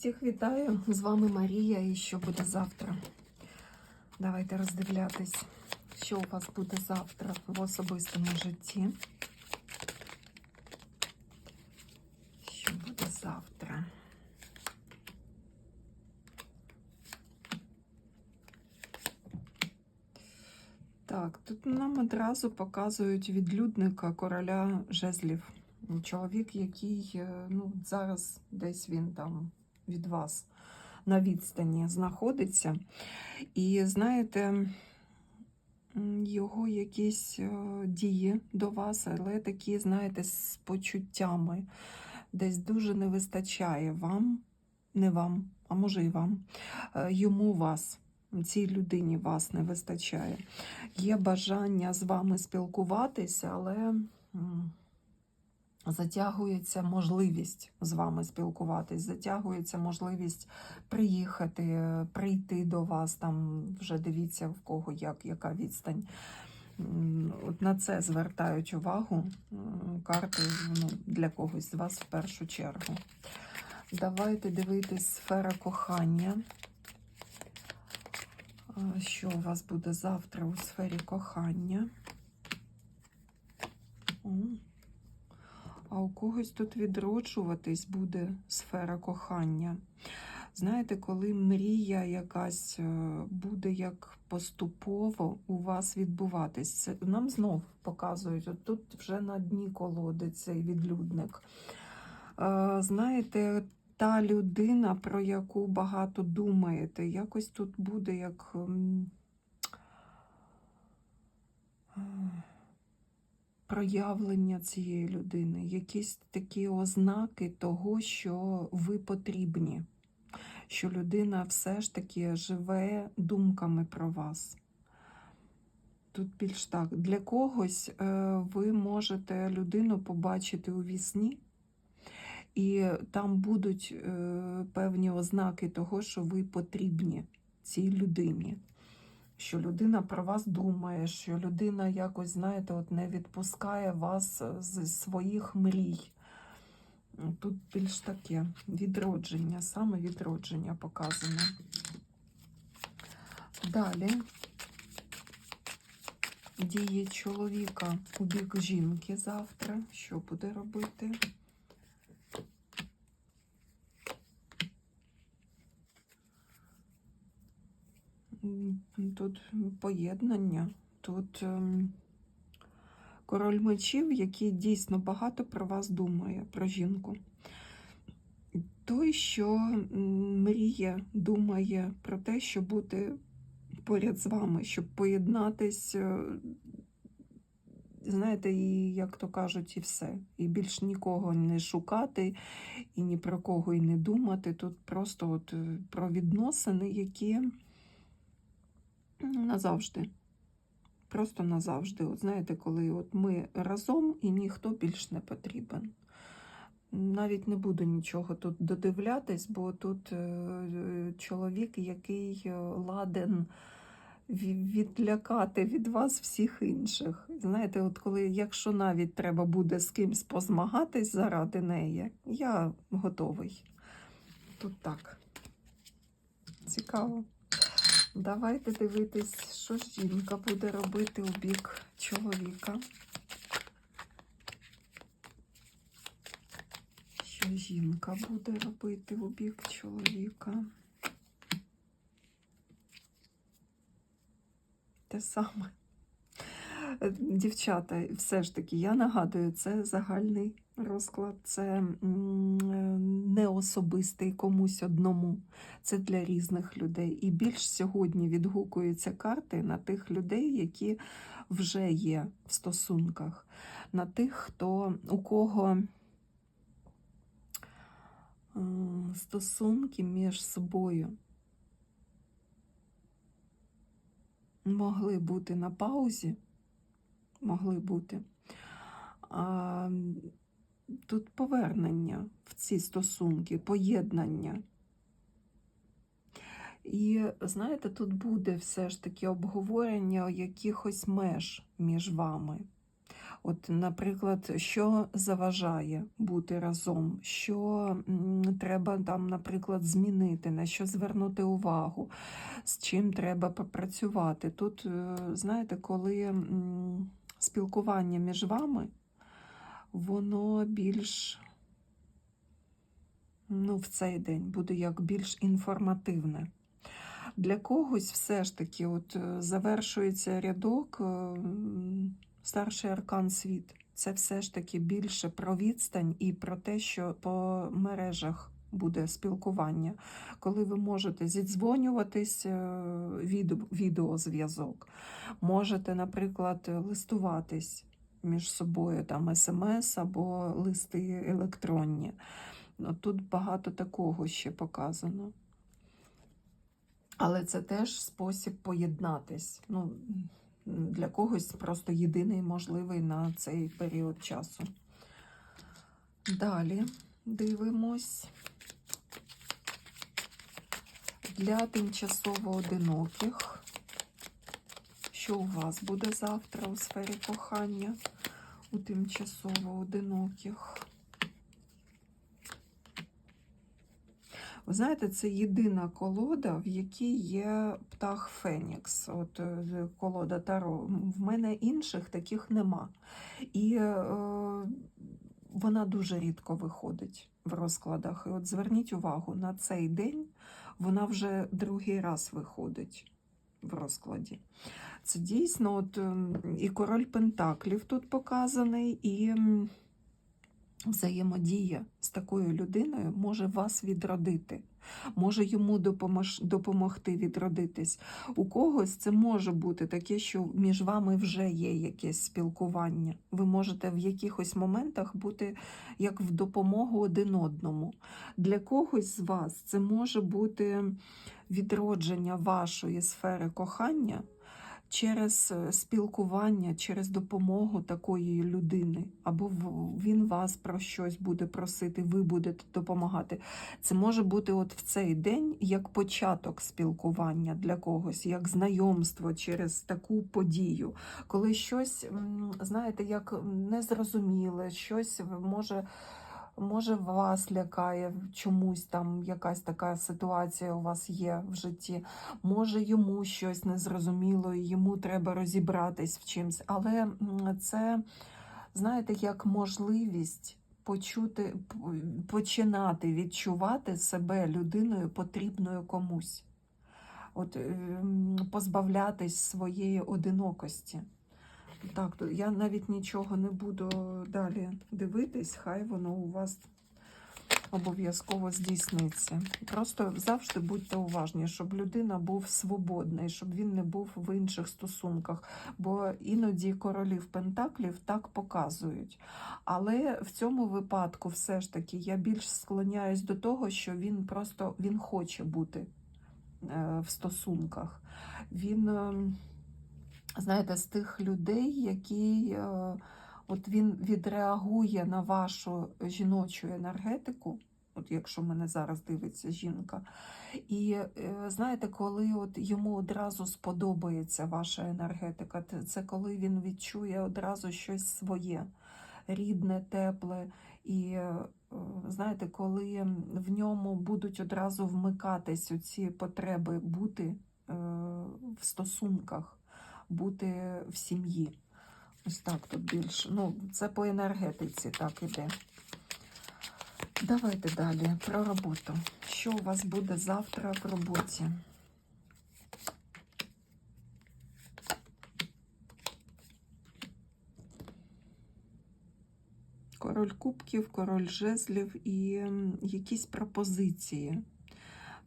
Всіх вітаю! З вами Марія і що буде завтра. Давайте роздивлятись, що у вас буде завтра в особистому житті. Що буде завтра? Так, тут нам одразу показують відлюдника короля жезлів. Чоловік, який е, ну, зараз десь він там від вас на відстані знаходиться. І знаєте, його якісь е, дії до вас, але такі, знаєте, з почуттями. Десь дуже не вистачає вам, не вам, а може і вам, е, йому вас. Цій людині вас не вистачає. Є бажання з вами спілкуватися, але затягується можливість з вами спілкуватись, затягується можливість приїхати, прийти до вас. Там вже дивіться в кого як, яка відстань. От на це звертають увагу карти ну, для когось з вас в першу чергу. Давайте дивитись сфера кохання. Що у вас буде завтра у сфері кохання? А у когось тут відроджуватись буде сфера кохання. Знаєте, коли мрія якась е, буде як поступово у вас відбуватись, нам знов показують, от тут вже на дні колоди цей відлюдник. Е, Знаєте, та людина, про яку багато думаєте, якось тут буде як. Проявлення цієї людини, якісь такі ознаки того, що ви потрібні, що людина все ж таки живе думками про вас. Тут більш так, для когось е, ви можете людину побачити у вісні, і там будуть е, певні ознаки того, що ви потрібні цій людині що людина про вас думає, що людина якось, знаєте, от не відпускає вас з своїх мрій. Тут більш таке відродження, саме відродження показане. Далі дії чоловіка у бік жінки завтра. Що буде робити? Тут поєднання, тут ем, король мечів, який дійсно багато про вас думає, про жінку. Той, що мріє, думає про те, щоб бути поряд з вами, щоб поєднатись, е, знаєте, і, як то кажуть, і все. І більш нікого не шукати, і ні про кого і не думати. Тут просто от е, про відносини, які назавжди. Просто назавжди. От знаєте, коли от ми разом і ніхто більш не потрібен. Навіть не буду нічого тут додивлятись, бо тут е, чоловік, який е, ладен відлякати від вас всіх інших. Знаєте, от коли, якщо навіть треба буде з кимсь позмагатись заради неї, я готовий. Тут так. Цікаво. Давайте дивитись, що жінка буде робити у бік чоловіка. Що жінка буде робити у бік чоловіка? Те саме. Дівчата, все ж таки, я нагадую, це загальний розклад, це е, не особистий комусь одному. Це для різних людей. І більш сьогодні відгукуються карти на тих людей, які вже є в стосунках, на тих, хто у кого е, стосунки між собою могли бути на паузі, могли бути. Тут повернення в ці стосунки, поєднання. І знаєте, тут буде все ж таки обговорення якихось меж між вами. От, наприклад, що заважає бути разом, що треба там, наприклад, змінити, на що звернути увагу, з чим треба попрацювати. Тут, е, знаєте, коли спілкування між вами, воно більш ну, в цей день буде як більш інформативне. Для когось все ж таки от е, завершується рядок е, старший аркан світ. Це все ж таки більше про відстань і про те, що по мережах буде спілкування, коли ви можете зідзвонюватись, е, відеозв'язок, можете, наприклад, листуватись між собою, там смс або листи електронні. Ну, Тут багато такого ще показано. Але це теж спосіб поєднатись. Ну, для когось просто єдиний можливий на цей період часу. Далі дивимось. Для тимчасово одиноких. Що у вас буде завтра у сфері кохання у тимчасово одиноких? Ви знаєте, це єдина колода, в якій є птах Фенікс. От е, колода Таро. В мене інших таких нема. І е, вона дуже рідко виходить в розкладах. І от зверніть увагу, на цей день вона вже другий раз виходить в розкладі. Це дійсно от, ем, і король Пентаклів тут показаний, і взаємодія з такою людиною може вас відродити, може йому допомогти відродитись. У когось це може бути таке, що між вами вже є якесь спілкування. Ви можете в якихось моментах бути як в допомогу один одному. Для когось з вас це може бути відродження вашої сфери кохання через е, спілкування, через допомогу такої людини, або він вас про щось буде просити, ви будете допомагати. Це може бути от в цей день як початок спілкування для когось, як знайомство через таку подію, коли щось, знаєте, як незрозуміле, щось може. Може, вас лякає чомусь там якась така ситуація у вас є в житті. Може, йому щось незрозуміло, і йому треба розібратись в чимсь. Але це, знаєте, як можливість почути, починати відчувати себе людиною потрібною комусь. От ем, позбавлятись своєї одинокості. Так, я навіть нічого не буду далі дивитись, хай воно у вас обов'язково здійсниться. Просто завжди будьте уважні, щоб людина був свободний, щоб він не був в інших стосунках. Бо іноді королів Пентаклів так показують. Але в цьому випадку, все ж таки, я більш склоняюсь до того, що він просто він хоче бути е, в стосунках. Він. Знаєте, з тих людей, які е, от він відреагує на вашу жіночу енергетику, от якщо мене зараз дивиться жінка, і е, знаєте, коли от йому одразу сподобається ваша енергетика, це коли він відчує одразу щось своє, рідне, тепле. І е, знаєте, коли в ньому будуть одразу вмикатись ці потреби бути в стосунках бути в сім'ї. Ось так тут більше. Ну, це по енергетиці так іде. Давайте далі про роботу. Що у вас буде завтра в роботі? Король кубків, король жезлів і якісь пропозиції.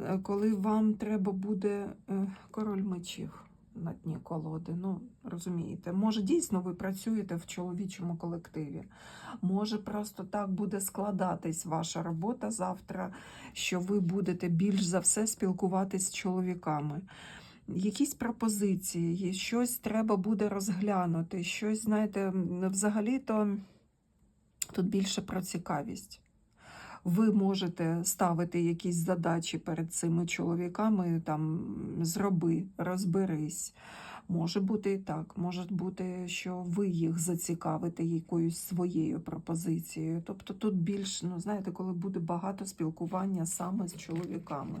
Е, Коли вам треба буде е, король мечів на дні колоди. Ну, розумієте, може, дійсно ви працюєте в чоловічому колективі. Може, просто так буде складатись ваша робота завтра, що ви будете більш за все спілкуватись з чоловіками. Якісь пропозиції, щось треба буде розглянути, щось, знаєте, взагалі-то тут більше про цікавість. Ви можете ставити якісь задачі перед цими чоловіками, там зроби, розберись. Може бути і так, може бути, що ви їх зацікавите якоюсь своєю пропозицією. Тобто тут більш, ну знаєте, коли буде багато спілкування саме з чоловіками.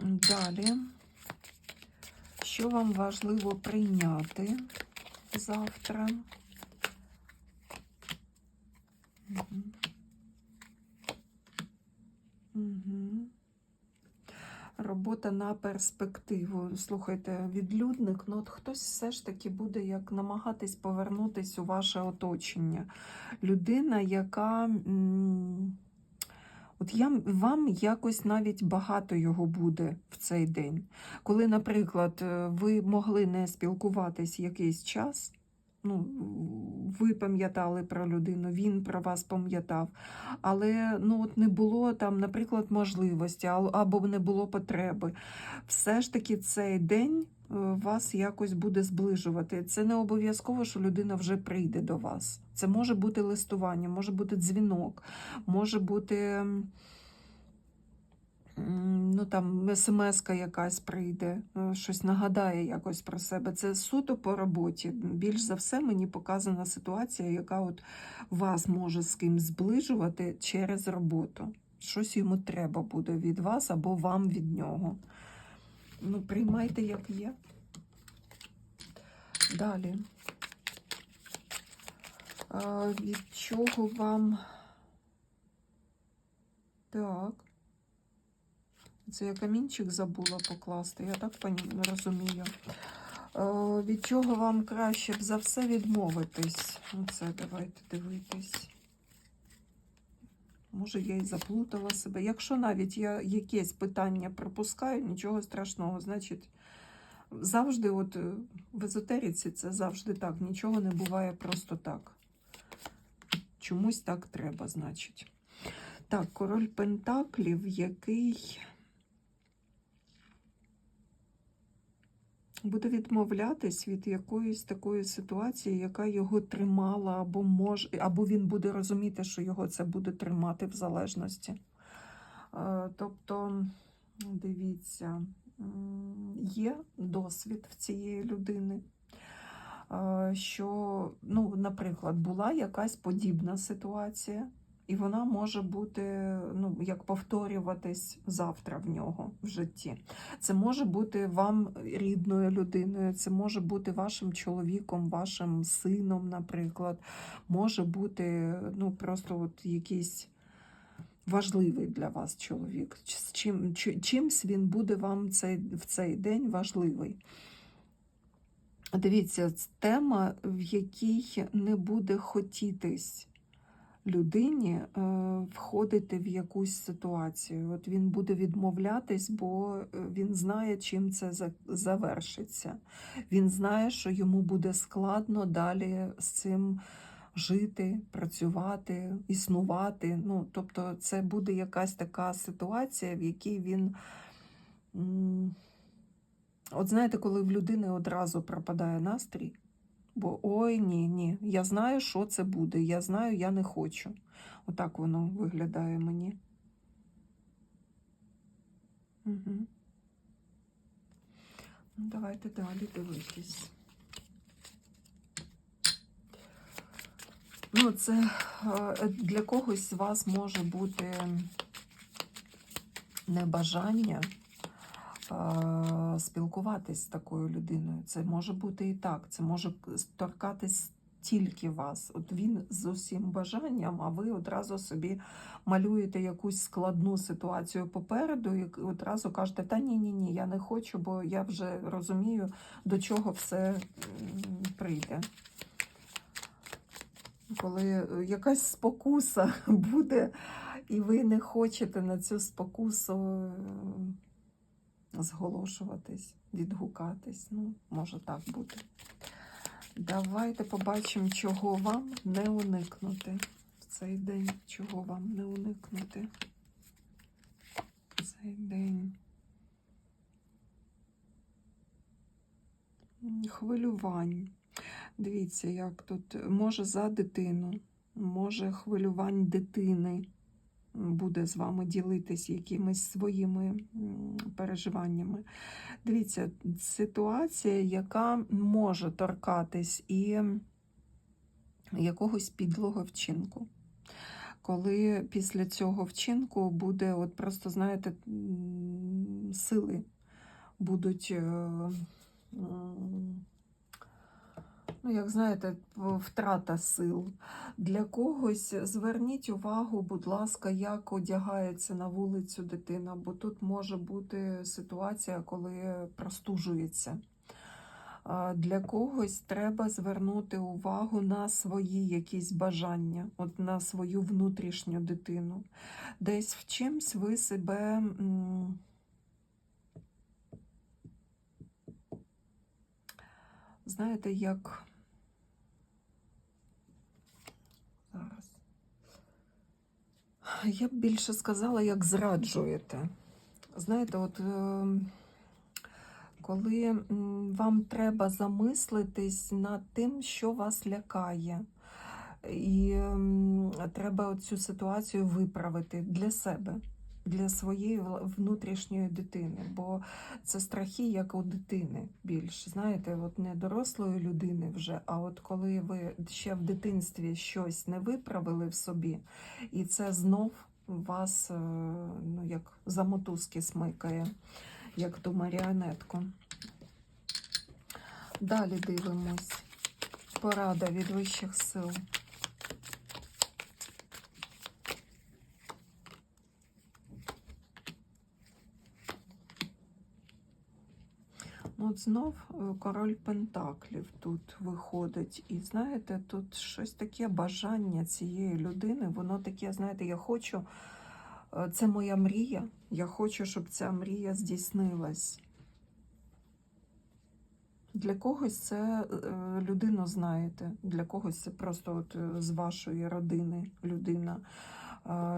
Далі, що вам важливо прийняти завтра? Робота на перспективу. Слухайте, відлюдник, ну от хтось все ж таки буде як намагатись повернутись у ваше оточення. Людина, яка. От я, вам якось навіть багато його буде в цей день. Коли, наприклад, ви могли не спілкуватись якийсь час, ну, ви пам'ятали про людину, він про вас пам'ятав, але ну, от не було там, наприклад, можливості або не було потреби. Все ж таки цей день е, вас якось буде зближувати. Це не обов'язково, що людина вже прийде до вас. Це може бути листування, може бути дзвінок, може бути. Ну там смс-ка якась прийде, е, щось нагадає якось про себе. Це суто по роботі. Більш за все мені показана ситуація, яка от вас може з ким зближувати через роботу. Щось йому треба буде від вас або вам від нього. Ну, приймайте, як є. Далі. А, від чого вам. Так. Це я камінчик забула покласти, я так розумію. Е, Від чого вам краще б за все відмовитись? Оце давайте дивитись. Може, я і заплутала себе. Якщо навіть я якесь питання пропускаю, нічого страшного. Значить, завжди, от е, в езотериці це завжди так. Нічого не буває просто так. Чомусь так треба, значить. Так, король Пентаклів, який буде відмовлятись від якоїсь такої ситуації, яка його тримала, або може, або він буде розуміти, що його це буде тримати в залежності. Е, Тобто, дивіться, є досвід в цієї людини. е, Що, ну, наприклад, була якась подібна ситуація, і вона може бути, ну, як повторюватись завтра в нього в житті. Це може бути вам рідною людиною, це може бути вашим чоловіком, вашим сином, наприклад. Може бути ну, просто от якийсь важливий для вас чоловік. Чим, чимсь він буде вам цей, в цей день важливий. Дивіться, тема, в якій не буде хотітись людині е, входити в якусь ситуацію. От він буде відмовлятись, бо е, він знає, чим це завершиться. Він знає, що йому буде складно далі з цим жити, працювати, існувати. Ну, тобто, це буде якась така ситуація, в якій він. От знаєте, коли в людини одразу пропадає настрій, бо ой, ні, ні, я знаю, що це буде, я знаю, я не хочу. Отак воно виглядає мені. Угу. Давайте далі дивитись. Ну, це е, для когось з вас може бути небажання спілкуватись з такою людиною. Це може бути і так. Це може торкатись тільки вас. От він з усім бажанням, а ви одразу собі малюєте якусь складну ситуацію попереду, і одразу кажете, та ні, ні, я не хочу, бо я вже розумію, до чого все прийде. Коли е, якась спокуса буде, і ви не хочете на цю спокусу зголошуватись, відгукатись. Ну, може так бути. Давайте побачимо, чого вам не уникнути в цей день. Чого вам не уникнути в цей день. Хвилювань. Дивіться, як тут може за дитину, може хвилювань дитини. Буде з вами ділитись якимись своїми переживаннями. Дивіться, ситуація, яка може торкатись і якогось підлого вчинку. Коли після цього вчинку буде, от просто, знаєте, сили будуть, е, ну, як знаєте, втрата сил. Для когось зверніть увагу, будь ласка, як одягається на вулицю дитина, бо тут може бути ситуація, коли простужується. Для когось треба звернути увагу на свої якісь бажання, от на свою внутрішню дитину. Десь в чимсь ви себе. Знаєте, як зараз. Я б більше сказала, як зраджуєте. Знаєте, от е, коли вам треба замислитись над тим, що вас лякає, і треба цю ситуацію виправити для себе, для своєї внутрішньої дитини. Бо це страхи, як у дитини більш. Знаєте, от не дорослої людини вже, а от коли ви ще в дитинстві щось не виправили в собі, і це знов вас е, ну, як за мотузки смикає, як ту маріонетку. Далі дивимось. Порада від вищих сил. От знов е, король Пентаклів тут виходить. І знаєте, тут щось таке бажання цієї людини, воно таке, знаєте, я хочу, е, це моя мрія. Я хочу, щоб ця мрія здійснилась. Для когось це е, людину знаєте, для когось це просто от з вашої родини людина,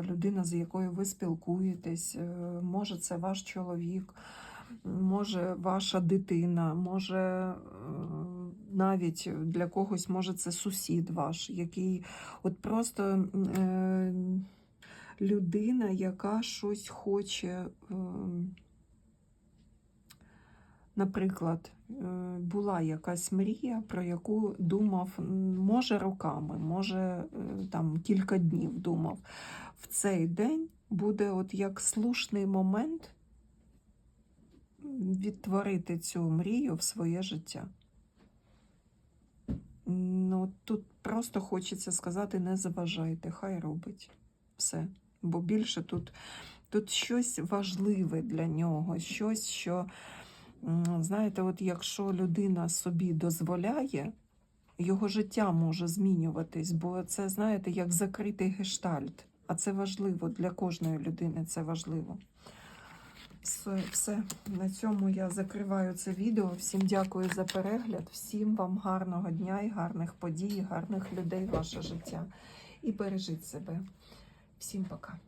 людина, з якою ви спілкуєтесь, може це ваш чоловік, може ваша дитина, може е, навіть для когось може це сусід ваш, який от просто е, людина, яка щось хоче. Е, Наприклад, була якась мрія, про яку думав, може, роками, може там кілька днів думав. В цей день буде от як слушний момент відтворити цю мрію в своє життя. Ну, тут просто хочеться сказати: не заважайте, хай робить все. Бо більше тут, тут щось важливе для нього, щось, що. Знаєте, от якщо людина собі дозволяє, його життя може змінюватись, бо це, знаєте, як закритий гештальт. А це важливо для кожної людини, це важливо. Все, все, на цьому я закриваю це відео. Всім дякую за перегляд, всім вам гарного дня і гарних подій, гарних людей ваше життя. І бережіть себе. Всім пока.